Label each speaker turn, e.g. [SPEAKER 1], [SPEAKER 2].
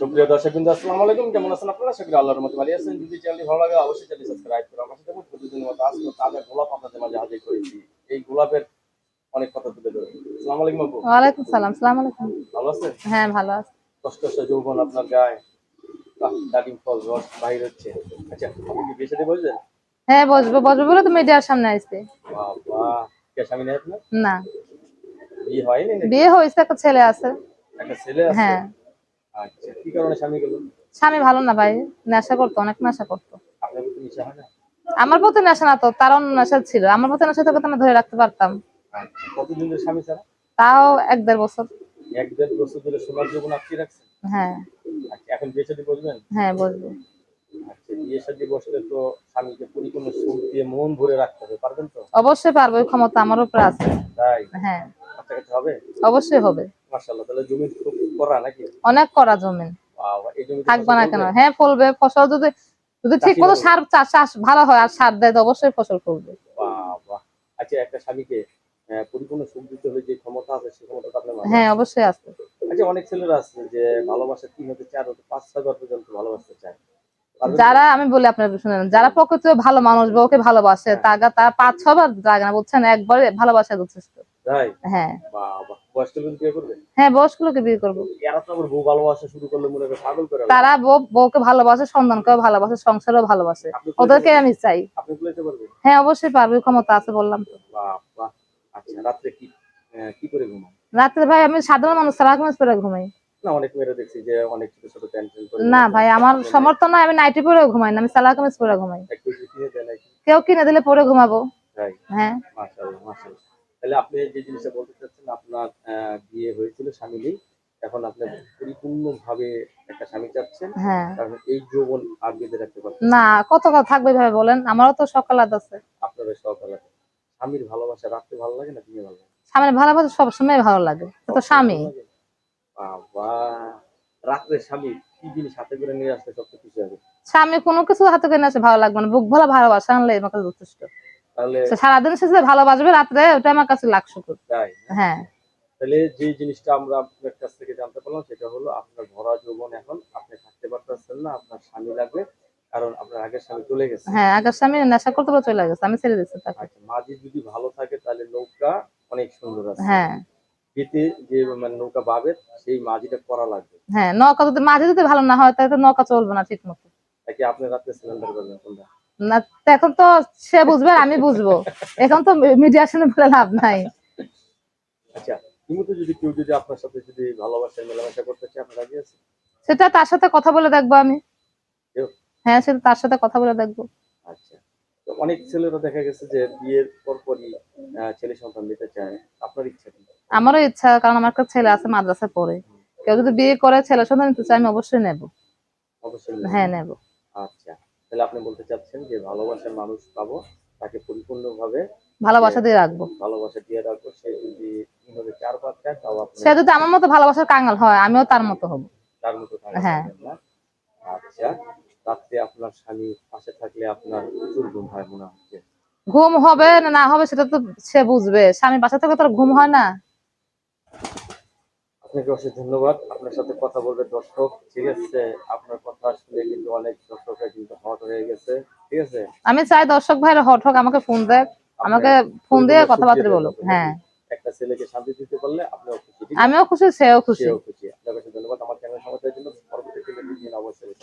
[SPEAKER 1] সুপ্রিয় দর্শক বিন্দু আসসালামু আলাইকুম। কেমন আছেন আপনারা? সকলে আল্লাহর মতো ভালো আছেন। যদি চ্যানেলটি ভালো লাগে অবশ্যই চ্যানেল সাবস্ক্রাইব করে আমার সাথে প্রতিদিনের মতো আজকে তাজা গোলাপ আপনাদের মাঝে হাজির করেছি। এই গোলাপের অনেক কথা তুলে ধরে আসসালামু আলাইকুম আপু।
[SPEAKER 2] ওয়ালাইকুম সালাম। সালাম আলাইকুম।
[SPEAKER 1] ভালো আছেন?
[SPEAKER 2] হ্যাঁ ভালো আছে।
[SPEAKER 1] কষ্ট কষ্ট যৌবন আপনার গায়ে। ডালিম ফল রস বাহির হচ্ছে। আচ্ছা আপনি কি সাথে বলছেন
[SPEAKER 2] হ্যাঁ বসবো বসবো বলে তো মিডিয়ার সামনে আসবে।
[SPEAKER 1] বাবা কে স্বামী নেই আপনার?
[SPEAKER 2] না।
[SPEAKER 1] বিয়ে হয়নি
[SPEAKER 2] বিয়ে হয়েছে একটা ছেলে আছে।
[SPEAKER 1] একটা ছেলে আছে?
[SPEAKER 2] হ্যাঁ।
[SPEAKER 1] আচ্ছা কি কারণে স্বামী গেল?
[SPEAKER 2] স্বামী ভালো না ভাই নেশা করতো অনেক নেশা করতো।
[SPEAKER 1] আপনার প্রতি হয় না?
[SPEAKER 2] আমার প্রতি নেশা না তো তার অন্য নেশা ছিল। আমার প্রতি নেশা থাকলে আমি ধরে রাখতে পারতাম।
[SPEAKER 1] আচ্ছা কতদিন ধরে স্বামী ছাড়া?
[SPEAKER 2] তাও এক দেড় বছর।
[SPEAKER 1] এক দেড় বছর ধরে সোনার যৌবন আটকে রাখছেন?
[SPEAKER 2] হ্যাঁ।
[SPEAKER 1] আচ্ছা এখন বিয়ে
[SPEAKER 2] হ্যাঁ বসবো।
[SPEAKER 1] আচ্ছা বিয়ে সাথে বসলে তো স্বামীকে পরিপূর্ণ সুখ দিয়ে মন ভরে রাখতে হবে পারবেন তো?
[SPEAKER 2] অবশ্যই পারব ক্ষমতা আমার উপরে আছে।
[SPEAKER 1] তাই?
[SPEAKER 2] হ্যাঁ।
[SPEAKER 1] হবে?
[SPEAKER 2] অবশ্যই হবে।
[SPEAKER 1] তাহলে জমি খুব
[SPEAKER 2] অনেক করা জমিন।
[SPEAKER 1] বাবা,
[SPEAKER 2] থাকবে না কেন? হ্যাঁ ফলবে। ফসল যদি যদি ঠিক মতো সার চাষ ভালো হয় আর সার দেয় তো অবশ্যই ফসল
[SPEAKER 1] বাবা আচ্ছা একটা স্বামীকে পরিপূর্ণ সুখ দিতে হলে যে ক্ষমতা আছে সেই ক্ষমতা আপনার
[SPEAKER 2] হ্যাঁ অবশ্যই আছে।
[SPEAKER 1] আচ্ছা অনেক ছেলেরা আছে যে ভালোবাসা তিন হতে চার হতে পাঁচ ছয় বার পর্যন্ত ভালোবাসতে চায়।
[SPEAKER 2] যারা আমি বলি আপনার শুনেন যারা প্রকৃত ভালো মানুষ বা ওকে ভালোবাসে তারা তারা পাঁচ ছবার লাগে না বুঝছেন? একবারে ভালোবাসা যথেষ্ট। হ্যাঁ।
[SPEAKER 1] বাবা
[SPEAKER 2] হ্যাঁ বয়স্কলোকে বিয়ে করব। তারা বউকে ভালোবাসে সংসারও ভালোবাসে। ওদেরকে আমি চাই। হ্যাঁ অবশ্যই পারবে ক্ষমতা আছে বললাম তো।
[SPEAKER 1] আচ্ছা রাত্রে
[SPEAKER 2] ভাই আমি সাধারণ মানুষ সারা কামিজ পরে ঘুমাই।
[SPEAKER 1] না অনেক মেয়েরা দেখছি যে অনেক ছোট ছোট প্যান্ট
[SPEAKER 2] না ভাই আমার সমর্থ না আমি নাইটি পরে ঘুমাই না আমি সালা কামিজ পরে ঘুমাই। কেউ কিনে দিলে পরে ঘুমাবো। হ্যাঁ।
[SPEAKER 1] মাশাআল্লাহ তাহলে আপনি যে জিনিসটা বলতে চাচ্ছেন আপনার বিয়ে হয়েছিল স্বামী নেই এখন আপনি পরিপূর্ণ ভাবে একটা স্বামী চাচ্ছেন।
[SPEAKER 2] হ্যাঁ।
[SPEAKER 1] কারণ এই যৌবন আর বেঁধে রাখতে পারছেন
[SPEAKER 2] না। কত কথা থাকবে ভাই বলেন? আমারও তো সকালাত আছে।
[SPEAKER 1] আপনার ওই সকালে স্বামীর ভালোবাসা রাখতে ভালো লাগে না দিনে ভালো লাগে
[SPEAKER 2] সামনে ভালোবাসা সবসময় ভালো লাগে। তো স্বামী।
[SPEAKER 1] বাবা রাত্রে স্বামী কি জিনিস হাতে করে নিয়ে আসতে সব কিছু হবে
[SPEAKER 2] স্বামী কোনো কিছু হাতে করে আসে ভালো লাগবে না। বুক ভরা ভালোবাসা আনলে আমার কাছে যথেষ্ট। সারাদিন সে যে ভালোবাসবে রাত্রে ওটা আমার কাছে
[SPEAKER 1] তাই
[SPEAKER 2] হ্যাঁ।
[SPEAKER 1] তাহলে যে জিনিসটা আমরা আপনার কাছ থেকে জানতে পারলাম সেটা হলো আপনার ভরা যৌবন এখন আপনি থাকতে পারতেছেন না আপনার স্বামী লাগবে কারণ আপনার আগের স্বামী চলে গেছে।
[SPEAKER 2] হ্যাঁ আগের স্বামী নেশা করতে করে চলে গেছে আমি ছেড়ে দিচ্ছি তাকে
[SPEAKER 1] আচ্ছা মাঝি যদি ভালো থাকে তাহলে নৌকা অনেক সুন্দর আছে।
[SPEAKER 2] হ্যাঁ।
[SPEAKER 1] পেতে যে মানে নৌকা বাবে সেই মাঝিটা করা লাগবে।
[SPEAKER 2] হ্যাঁ নৌকা যদি মাঝে যদি ভালো না হয় তাহলে তো নৌকা চলবে না ঠিক মতো
[SPEAKER 1] তাকে আপনি রাত্রে সিলিন্ডার করবেন কোনটা
[SPEAKER 2] না এখন তো সে বুঝবে আমি বুঝব। এখন তো মিডিয়ার সামনে বলে লাভ নাই।
[SPEAKER 1] আচ্ছা যদি কেউ যদি আপনার সাথে যদি ভালোবাসা মেলামেশা করতে চায় আপনার রাজি আছে?
[SPEAKER 2] সেটা তার সাথে কথা বলে দেখব আমি। হ্যাঁ সেটা তার সাথে কথা বলে দেখব।
[SPEAKER 1] আচ্ছা অনেক ছেলেরা দেখা গেছে যে বিয়ের পরপরই ছেলে সন্তান দিতে চায়। আপনার ইচ্ছা
[SPEAKER 2] আমারও ইচ্ছা কারণ আমার একটা ছেলে আছে মাদ্রাসায় পড়ে। কেউ যদি বিয়ে করে ছেলে সন্তান নিতে চায় আমি অবশ্যই নেব।
[SPEAKER 1] অবশ্যই
[SPEAKER 2] হ্যাঁ নেব।
[SPEAKER 1] আচ্ছা তাহলে আপনি বলতে চাচ্ছেন যে ভালোবাসার মানুষ পাবো তাকে পরিপূর্ণভাবে
[SPEAKER 2] ভালোবাসা দিয়ে রাখব।
[SPEAKER 1] ভালোবাসা দিয়ে রাখব সে যদি তিনভাবে চার পাঁচ চায় তাও আপনি
[SPEAKER 2] সে যদি আমার মতো ভালোবাসার কাঙ্গাল হয় আমিও তার মতো হব।
[SPEAKER 1] তার মতো
[SPEAKER 2] হ্যাঁ।
[SPEAKER 1] আচ্ছা রাত্রে আপনার স্বামী পাশে থাকলে আপনার প্রচুর ঘুম হয় মনে হচ্ছে।
[SPEAKER 2] ঘুম হবে না না হবে সেটা তো সে বুঝবে। স্বামী বাসা থেকে তার ঘুম হয় না।
[SPEAKER 1] আপনাকে অশেষ ধন্যবাদ। আপনার সাথে কথা বলবে দর্শক ঠিক আছে? আপনার কথা শুনে কিন্তু অনেক দর্শকরা কিন্তু হট হয়ে গেছে ঠিক আছে?
[SPEAKER 2] আমি চাই দর্শক ভাই হট হোক আমাকে ফোন দেখ আমাকে ফোন দিয়ে কথাবার্তা বলো হ্যাঁ।
[SPEAKER 1] একটা ছেলেকে শান্তি দিতে পারলে আপনিও খুশি
[SPEAKER 2] আমিও খুশি সেও খুশি।
[SPEAKER 1] সেও খুশি। আপনাকে ধন্যবাদ। আমার চ্যানেল সমস্যার জন্য পরবর্তী অবশ্যই।